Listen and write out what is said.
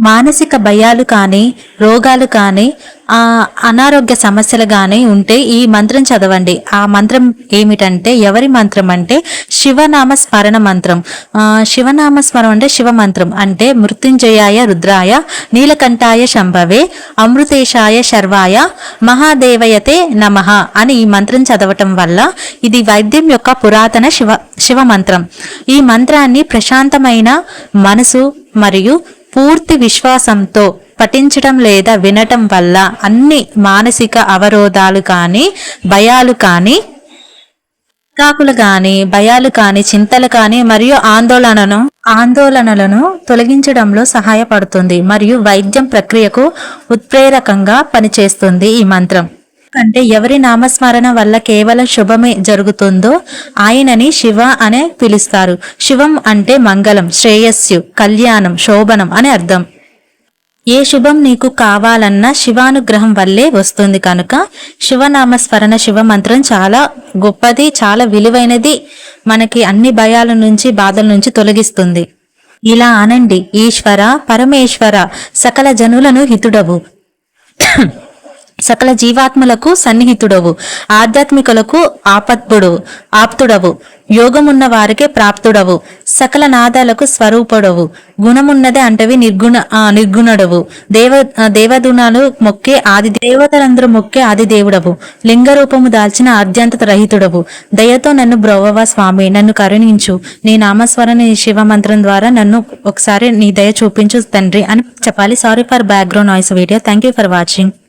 మానసిక భయాలు కానీ రోగాలు కానీ ఆ అనారోగ్య సమస్యలు కానీ ఉంటే ఈ మంత్రం చదవండి. ఆ మంత్రం ఏమిటంటే ఎవరి మంత్రం అంటే శివనామ స్మరణ మంత్రం. శివనామ స్మరణ అంటే శివ మంత్రం. అంటే మృత్యుంజయాయ రుద్రాయ నీలకంఠాయ శంభవే అమృతేశాయ శర్వాయ మహాదేవయతే నమః అని ఈ మంత్రం చదవటం వల్ల ఇది వైద్యం యొక్క పురాతన శివ శివ మంత్రం. ఈ మంత్రాన్ని ప్రశాంతమైన మనసు మరియు పూర్తి విశ్వాసంతో పఠించడం లేదా వినటం వల్ల అన్ని మానసిక అవరోధాలు కానీ భయాలు కానీ చికాకులు కానీ భయాలు కానీ చింతలు కానీ మరియు ఆందోళనను ఆందోళనలను తొలగించడంలో సహాయపడుతుంది మరియు వైద్యం ప్రక్రియకు ఉత్ప్రేరకంగా పనిచేస్తుంది ఈ మంత్రం. అంటే ఎవరి నామస్మరణ వల్ల కేవలం శుభమే జరుగుతుందో ఆయనని శివ అనే పిలుస్తారు. శివం అంటే మంగళం శ్రేయస్సు కళ్యాణం శోభనం అని అర్థం. ఏ శుభం నీకు కావాలన్నా శివానుగ్రహం వల్లే వస్తుంది కనుక శివనామస్మరణ శివ మంత్రం చాలా గొప్పది చాలా విలువైనది మనకి అన్ని భయాల నుంచి బాధల నుంచి తొలగిస్తుంది. ఇలా అనండి ఈశ్వర పరమేశ్వర సకల జనులను హితుడవు. సకల జీవాత్మలకు సన్నిహితుడవు ఆధ్యాత్మికులకు ఆపత్పుడు ఆప్తుడవు యోగమున్న వారికే ప్రాప్తుడవు సకల నాదాలకు స్వరూపుడవు గుణమున్నదే అంటవి నిర్గుణ నిర్గుణుడవు. దేవ దేవదునాలు దేవదుణాలు మొక్కే ఆది దేవతలందరూ మొక్కే ఆది దేవుడవు. లింగ రూపము దాల్చిన ఆద్యంత రహితుడవు. దయతో నన్ను బ్రోవవా స్వామి నన్ను కరుణించు. నీ నామస్వరణ శివ మంత్రం ద్వారా నన్ను ఒకసారి నీ దయ చూపించు తండ్రి అని చెప్పాలి. Sorry for background noise video thank you for watching